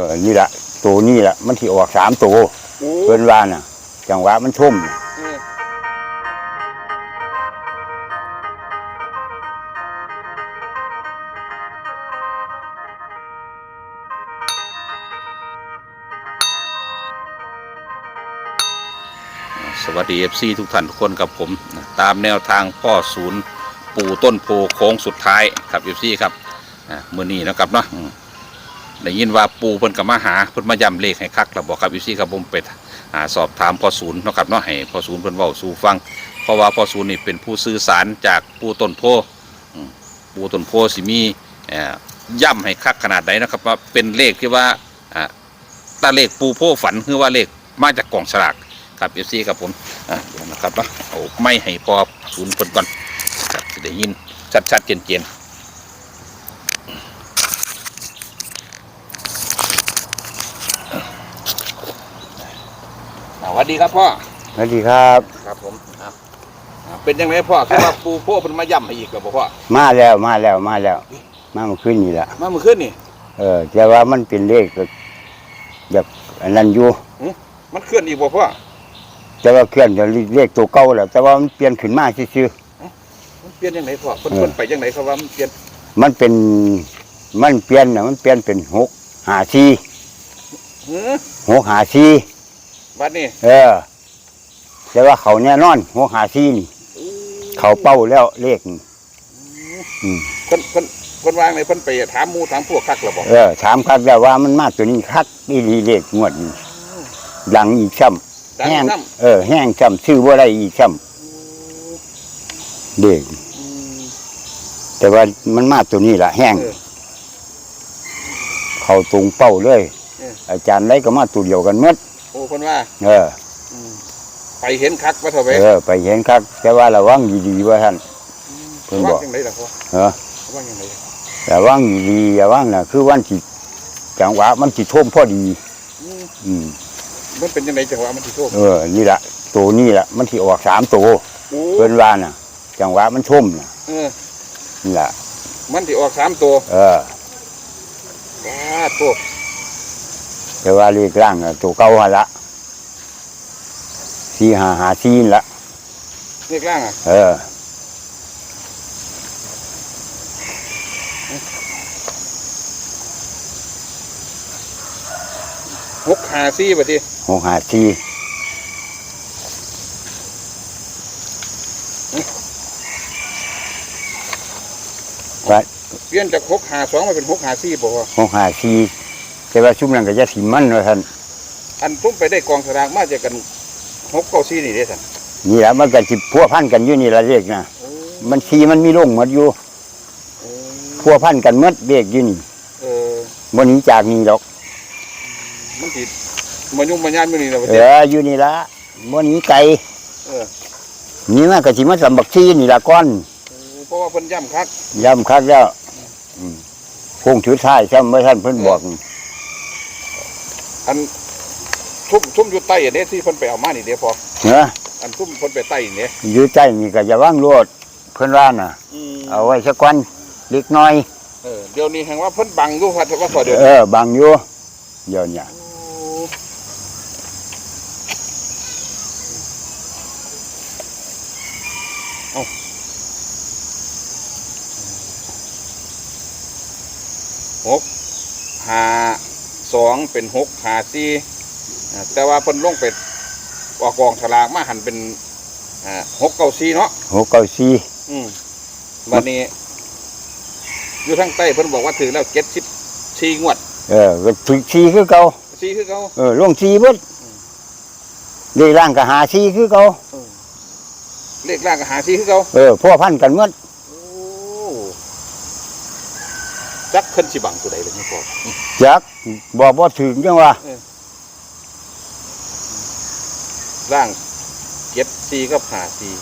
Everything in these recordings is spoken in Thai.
อนี่ละตัวนี่ละมันที่ออกสามตัวโอ้เพิ่นว่าน่ะ จังหวะมันทุ่มน่ะเออสวัสดีเอฟซีทุกท่านทุกคนกับผมนะตามแนวทางพ่อศูนย์ ปู่ต้นโพโค้งสุดท้ายครับเอฟซีครับอ่ามื่อนี้นะครับเนาะอืม ได้ยินว่าปูเพิ่นกับมาหาเพิ่นมาย้ำเลขให้คักแล้วบอกครับเอฟซีครับผมไปอ่าสอบถามพ่อศูนย์เนาะครับเนาะให้พ่อศูนย์เพิ่นเว้าสู่ฟัง เพราะว่าพ่อศูนย์นี่เป็นผู้สื่อสารจากปูต้นโพอืมปูต้นโพสิมีเอ่อย่ำให้คักขนาดไหนนะครับว่าเป็นเลขที่ว่าอ่าตาเลขปูโพฝันคือว่าเลขมาจากกล่องสลากครับเอฟซีครับผมอะเดี๋ยวนะครับเนาะเอาไม่ให้พอศูนย์คนก่อนครับจะได้ยินชัดๆเจนๆ สวัสดีครับพ่อสวัสดีครับ ครับผมอะอะเป็นยังไงพ่อคือว่าปูโพมันมาย่ำให้อีกแล้วบ่พ่อมาแล้วมาแล้วมาแล้ว มาเมื่อคืนนี่ละมาเมื่อคืนนี่ เออแต่ว่ามันเป็นเลขก็แบบอันนั้นอยู่ มันเคลื่อนอีกบ่พ่อแต่ว่าเคลื่อนจะเลขตัวเก่าแหละแต่ว่ามันเปลี่ยนขึ้นมาซื่อ มันเปลี่ยนยังไงพ่อคนเออคนไปยังไงเขาว่ามันเปลี่ยนๆมันเป็นมันเปลี่ยนนะมันเปลี่ยนเป็นหกหาซีหือหกหาซี บัดนี้เออแต่ว่าเขาแน่นอนหกหาซีนี่เขาเป้าแล้วเลขนี่อืมคนคนคนวางในเพิ่นไปถามหมู่ถามพวกคักแล้วบ่เออถามคักแล้วว่ามันมาตัวนี้คักอีหลีเลขงวดนี้ดังอีกซ้ำดังแห้งซ้เออแห้งซ้ำชื่อว่าได้อีกซ้ำเด็กำอืมแต่ว่ามันมาตัวนี้ล่ะแห้ง เออ เขาตรงเป้าเลย เออ อาจารย์ไรก็มาตัวเดียวกันหมดโอ้คนว่า เออ อืมไปเห็นคักว่าเถอะไปเออ ไปเห็นคักแต่ว่าระวังดีๆว่าท่าน เพิ่นบอก ว่าจังไดล่ะพ่อเออว่าจังไดระวังดีๆระวังน่ะคือวันที่จังหวะมันจิท่วมพอดี อืมอืม มันเป็นยังไงจังหวะมันสิโชคเออ นี่ละตัวนี่ละมันที่ออกสามตัวโอ้เพิ่นว่าน่ะ จังหวะมันท่วมน่ะเออนี่ละมันสิออกสามตัวเออ ว้าตัว แต่ว่าเลขร่างน่ะตัวเก่าหั่นละสี่หาหาสี่นั่นละเลขล่างอะเออ หกหาซี่บัดนี้หกหาสี่ว่าเปลี่ยนจากหกหาสองมาเป็นหกหาซี่บ่พ่อหกหาสี่ แต่ว่าชุ่มนั้นก็จะสิมันว่าท่านอันพุ่มไปได้กองสลากมาจากกันหกเก้าซี่นี่เด้ท่านนี่แหละมันก็จิพัวพันกันอยู่นี่ละเลขนะโอ้มันสีมันมีลงหมดอยู่โอ้พัวพันกันหมดเลขอยู่นี่เออบนนี้จากนี่ดอกมันสิมายุ่งมายานมื้อนี้แล้วบัดเอนี้ออยู่นี่ละบนนี้ไกลเออนี่มันก็สิมาสำบักซีนี่ละก้อนโอ้เพราะว่าเพิ่นย้ำคักย้ำคักแล้วอืมพงถือท้ายซ้ำเมื่อท่านเพิ่นบอกนี่ อันทุ่มทุ่มอยู่ใต้อันนี้ที่เพิ่นไปเอามานี่เด้พอเนาะอันทุ่มเพิ่นไปใต้นี่อยู่ใต้นี่ก็จะว่างโลดเพิ่นว่าน่ะ เอาไว้สักวันเล็กน้อย เออเดี๋ยวนี้แห่งว่าเพิ่นบังอยู่ว่าว่าพอเดี๋ยวเออบางอยู่เดี๋ยวเนี่ยเอาหกหา สองเป็นหกหาสี่อ่าแต่ว่าเพิ่นลงไปออกกองสลากมาหันเป็นอ่าหกเก้าสี่เนาะหกเก้าสี่อืมวันนี้ อยู่ทางใต้เพิ่นบอกว่าถือแล้วเจ็ดสิบสี่งวด เออก็ถึงสี่คือเก่าสี่คือเขาเออลงสี่เบิดเลขร่างก็หาสี่คือเก่าเลขล่างก็หาสี่คือเขาเออพัวพันกันหมดโอ้จักขึ้นสิบังตัวใดเลยนี่พ่อจัก บอกบ่ถึงจังว่าล่างเจ็ดสี่กับหาสี่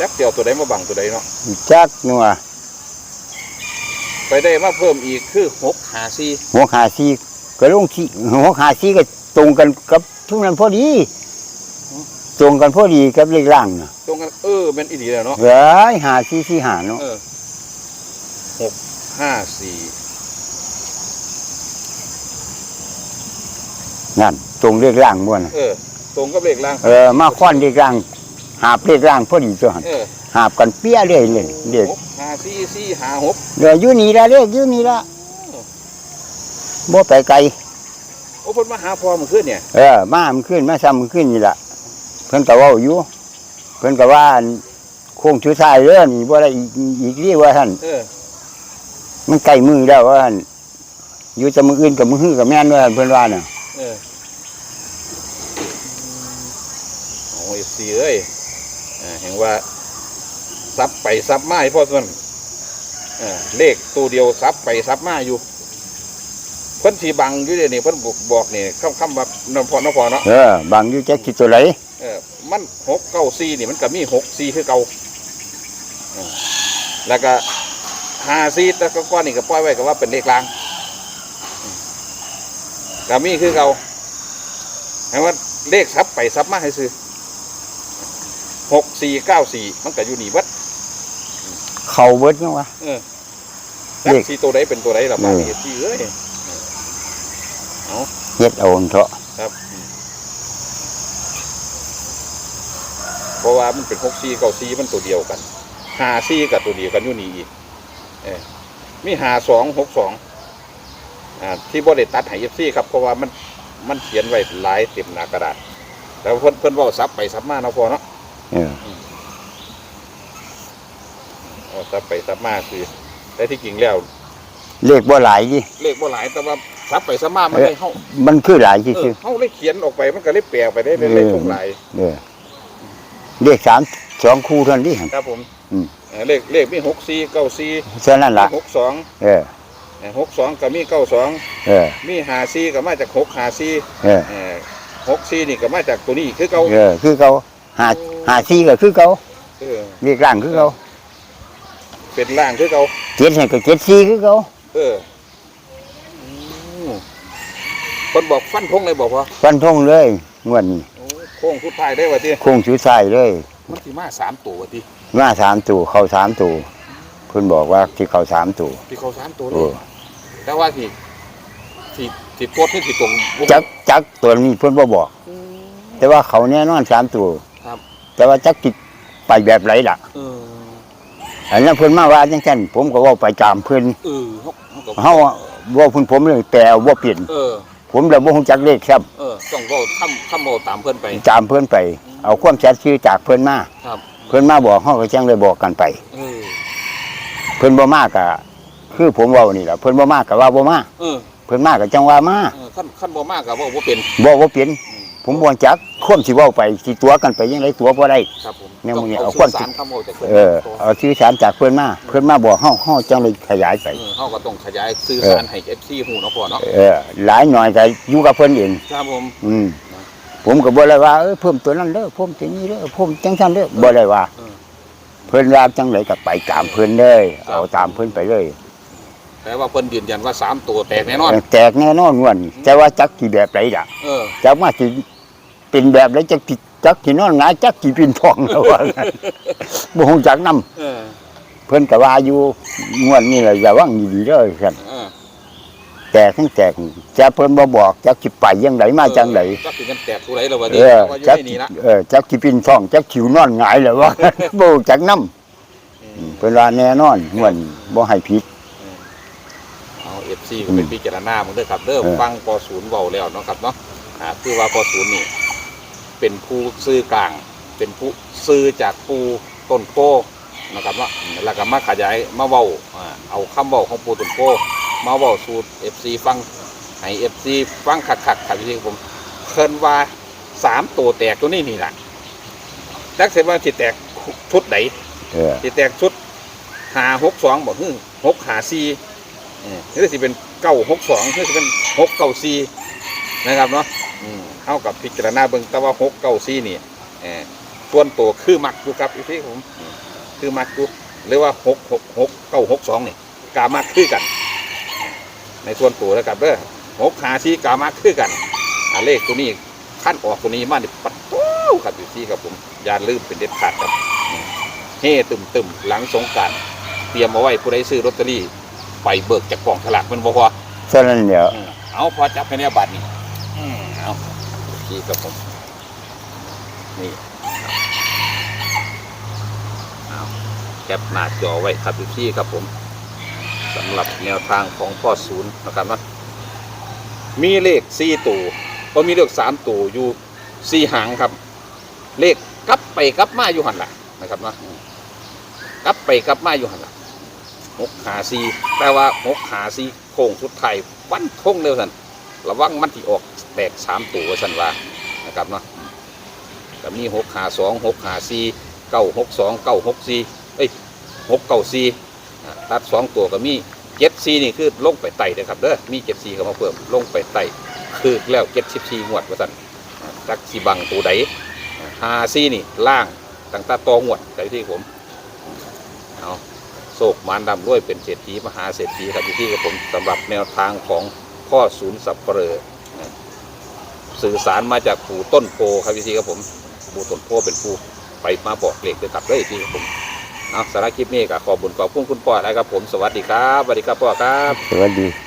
จักเดียวตัวใดมาบังตัวใดเนาะจักนัวไปได้มาเพิ่มอีกคือหกหาสี่หัวขาซีก็ลงที่หัวขาซีก็ตรงกันกับทุกนั้นพอดี ตรงกันพอดีกับเลขร่างน่ะตรงกันเออเป็นอีดีแล้วเนาะเฮ้ยหาซีซีหาเนาะเออหกห้าสี่ นั่นตรงเรียกร่างม่วนน่ะเออตรงกับเลขล่าง เออมาค้อนเรียกร่าง หาบเรียกร่างพอดีตัวหันเออหาบกันเปี้ยเลยเลยเด็กหกห้าสี่สี่ห้าหกเดี๋ยวอยู่นี่ละเรียกอยู่นี่ละบ่ไปไกลโอ้เพิ่นมาหาพ่อเมื่อคืนเนี่ยเออมามันขึ้นมาซ้ำมันขึ้นนี่ละเพิ่นก็เว้าอยู่เพิ่นก็ว่าอันโค้งชุดท้ายเด้อนี่บ่ได้อีกอีกเรียกว่าท่านเออมันใกล้มือแล้วว่าท่านอยู่แต่มืออื่นกับมือฮื้อกับแม่นว่าท่านเพิ่นว่าน่ะ เออโอ้ยสี่เอ้ยเออเห็นว่าซับไปซับมาให้พ่อส่วนเออเลขตัวเดียวซับไปซับมาอยู่เพิ่นสีบังอยู่เดี๋ยวนี้เพิ่นบอกบอกนี่คำคำแบบนพอนพอเนาะเออบางอยู่จักคิดตัวไหนเออมันหกเก้าสี่นี่มันก็มีหกสี่คือเก่าเออแล้วก็ห้าสี่แต่ก็ก้อนนี่ก็ปล่อยไว้ก็ว่าเป็นเลขกลางอืม ก็มีคือเก่าเห็นว่าเลขซับไปซับมาให้ซื้อหกสี่เก้าสี่มันก็อยู่นี่วัดเข้าเบิดจังวะเออจักเลขสี่ตัวใดเป็นตัวใดล่ะบาดเออนี้ที่เอ้ยเฮ็ดเอาหั่นเถอะครับอืมเพราะว่ามันเป็นหกสี่เก้าสี่มันตัวเดียวกันห้าสี่กับตัวเดียวกันอยู่นี่อีกเออมีหาสองหกสอง อ่าที่บริตัดให้เอฟซีครับเพราะว่ามันมันเขียนไว้หลายเต็มหน้ากระดาษแต่ว่าเพิ่นเพิ่นเว่าซับไปซับมาเนาะพอเนาะเออเอาซับไปซับมาคือแต่ที่จริงแล้ว เลขบ่หลายดิเลขบ่หลายแต่ว่าซับไปซับมามันเอ๊ะเลยเฮามันคือหลายเอซื่ออเฮาเลยเขียนออกไปมันก็เลยแปลไปได้เป็นเออเลขทุ่งหลายๆเออเลขสามสองคู่เท่านั้นดิ ครับผมอืม เออเลขเลขมีหกสี่เก้าสี่เท่านั้นล่ะหกสองเออ หกสองก็มีเก้าสองเออ มีหาสี่ก็มาจากหกหาสี่เออเออ หกสี่นี่ก็มาจากตัวนี้คือเก่าเออ คือเขาหาหาซีก็คือเขาเออเลขร่างคือเขาเป็นล่างคือเขาเจ็ดให้ก็เจ็ดซีคือเขาเอออืมคนบอกฟันพงเลยบอกว่าฟันธงเลยงวดนี้โอ้โค้งสุดท้ายได้ว่าที่โค้งชุดใส่เลย มันที่มาสามตัวว่าที่มาสามตัวเข้าสามตัวเพิ่นบอกว่าที่เข้าสามตัวที่เขาสามตัวเลเอยอแต่ว่าที่ที่ที่โคตรนี่ที่ตรงจักจักตัวนี้เพิ่นบ่บอก อืม แต่ว่าเขาแน่นอนสามตัวครับ แต่ว่าจักติดไปแบบไรล่ะ เอออันนั้นเพิ่นมาว่าจังซั่นผมก็เว้าไปตามเพิ่นเออเขาเขาก็เฮาเว่าเพิ่นผมเลยแต่บ่เปลี่ยนเออ ผมเลยบ่ฮู้จักเลขครับ เออต้องเว่าทำทำเว่าตามเพื่อนไป ตามเพิ่นไป เอาความชัดชื่อจากเพิ่นมาครับ เพิ่นมาบอกเฮาก็จังเลยบอกกันไป เออ เพิ่นบ่มาก็คือผมเว้านี่ล่ะเพิ่นบ่มาก็ว่าบ่มาเออเพิ่นมาก็จังว่ามาเออขั้นขั้นบ่มากกับว่าบ่เป็นบ่บ่เปลี่ยนผมบ่จักความสิเว้าไปสิตัวกันไปจังไดตัวบ่ได้ ครับผมเนี่ยมึงเนี่ยต้เอาสื่ความสารคำเว่าจากเพื่อนเออเอาชื่อสารจากเพิ่นมาเพิ่นมาบอกเฮาเฮาจังเลยขยายไป เออเขาก็ต้องขยายสื่อสารให้เอฟซีหูเนาะพ่อเนาะเออ หลายหน่อยก็อยู่กับเพิ่นเอง ครับผม อืมผมก็บ่ได้ว่าเอ้ยเพิ่มตัวนั้นเด้อเพิ่มตัวนี้เด้อเพิ่มจังซั่นเด้อบ่ได้ว่า เออ เพิ่นว่าจังไดก็ไปตามเพิ่นเลย เอาตามเพิ่นไปเลยแต่ว่าเพิ่นยืนยันว่าสามตัวแตกแน่นอน แตกแน่นอนงวดนี้แต่ว่าจักสิแบบไหนล่ะเออจักมาสิเป็นแบบไหนจักสิจักสินอนหงายจักสิปีนทองแล้วว่างั้นบ่ฮู้จักนํเออเพิ่นก็ว่าอยู่งวดนี้แหละอย่าวังดีๆเด้อซั่นเออแตกทั้งแตกจะเพิ่นบ่บอกจักสิไปจังไดมาจังไดจักสิกันแตกผู้ใดแล้วว่าเอดีอว่าอยู่จักในนี้ละเออจักสิปีนทองจักสิวนอนหงายแล้วว่าบ่รู้จักนํเพิ่นว่าแน่นอนงวดนี้บ่ให้ผิดเอาเอฟซีก็เป็นพิจารณามึงเด้อครับเด้อเออฟังปศูนย์เว้าแล้วเนาะครับเนาะอ่าคือว่าปศูนย์นี่เป็นผู้ซื้อกลาง เป็นผู้ซื้อจากปูต้นโพนะครับเนาะแล้วก็มาขยายมาเว้าอ่าเอาคำเว้าของปูต้นโพ มาเว้าสู่เอฟซีฟังให้เอฟซีฟังคักๆครับที่ผมเคินว่าสามตัวแตกตัวนี้นี่แหละจักเสร็จว่าสิแตกชุดไหนเออสิแตกชุดหาหกสองบอกฮึหกหาซีเออนี่สิเป็นเก้าหกสองนี่สิเป็นหกเก้าซีนะครับเนาะอืมเท่ากับพิจารณาเบิ่งแต่ว่าหกเก้าซีนี่เออส่วนตัวคือมักอยู่ครับอีพี่ผมอืมคือมักอยู่หรือว่าหกหกหกเก้าหกสองนี่กามักคือกัน ในส่วนตัวนะครับเด้อหกหาซีกามักคือกันอ่าเลขตัวนี้ขั้นออกตัวนี้มาดิปัดโต้ครับอยู่ที่ครับผมอย่าลืมเป็นเด็ดขาดครับเฮ่ตึมตึมๆหลังสงกรารเตรียมเอาไว้ผู้ใดซื้อลอตเตอรี่ไปเบิกจากกองฉลากมันบ่พอฉะนั้นเดี๋ยวอืมเอาพอจับไปเนี่ยบัตรนี่อืมเอาพี่ครับผมนี่ครับเอาแคปหน้าจอไว้ครับพี่ครับผม สำหรับแนวทางของพ่อศูนย์นะครับนะมีเลขสี่ตัวก็มีเลขสามตัวอยู่สี่หางครับ เลขกลับไปกลับมาอยู่หันละนะครับนะกลับไปกลับมาอยู่หันละหกหาสี่แปลว่าหกหาสี่โค้งสุดท้ายวันทงเร็วสันระวังมันที่ออกแตกสามตัวสันว่านะครับเนาะก็มีหกหาสองหกหาสี่เก้าหกสองเก้าหกสี่เอ้ยหกเก้าสี่อ่า ตัดสองตัวก็มีเจ็ดสี่นี่คือลงไปไต่นะครับเด้อมีเจ็ดสี่ก็มาเพิ่มลงไปไต่คือแล้วเจ็ดสิบสี่งวดว่าสันอ่าจักสีบังตัวใดหาซีนี่ล่างตั้งแตาตองวดใส่ที่ผมเอาโศกมารดำด้วยเป็นเศรษฐีมหาเศรษฐีครับอยู่ที่กับผมสำหรับแนวทางของพ่อศูนย์สับเปลือสื่อสารมาจากปู่ต้นโพครับพี่ที่กับผมปู่ต้นโพเป็นผู้ไปมาบอกเลขด้วยครับเลยที่ผม เอาสารคลิปนี้ก็ขอบุญขอบคุณคุณพ่อนะครับผมสวัสดีครับสวัสดีครับพ่อครับ สวัสดี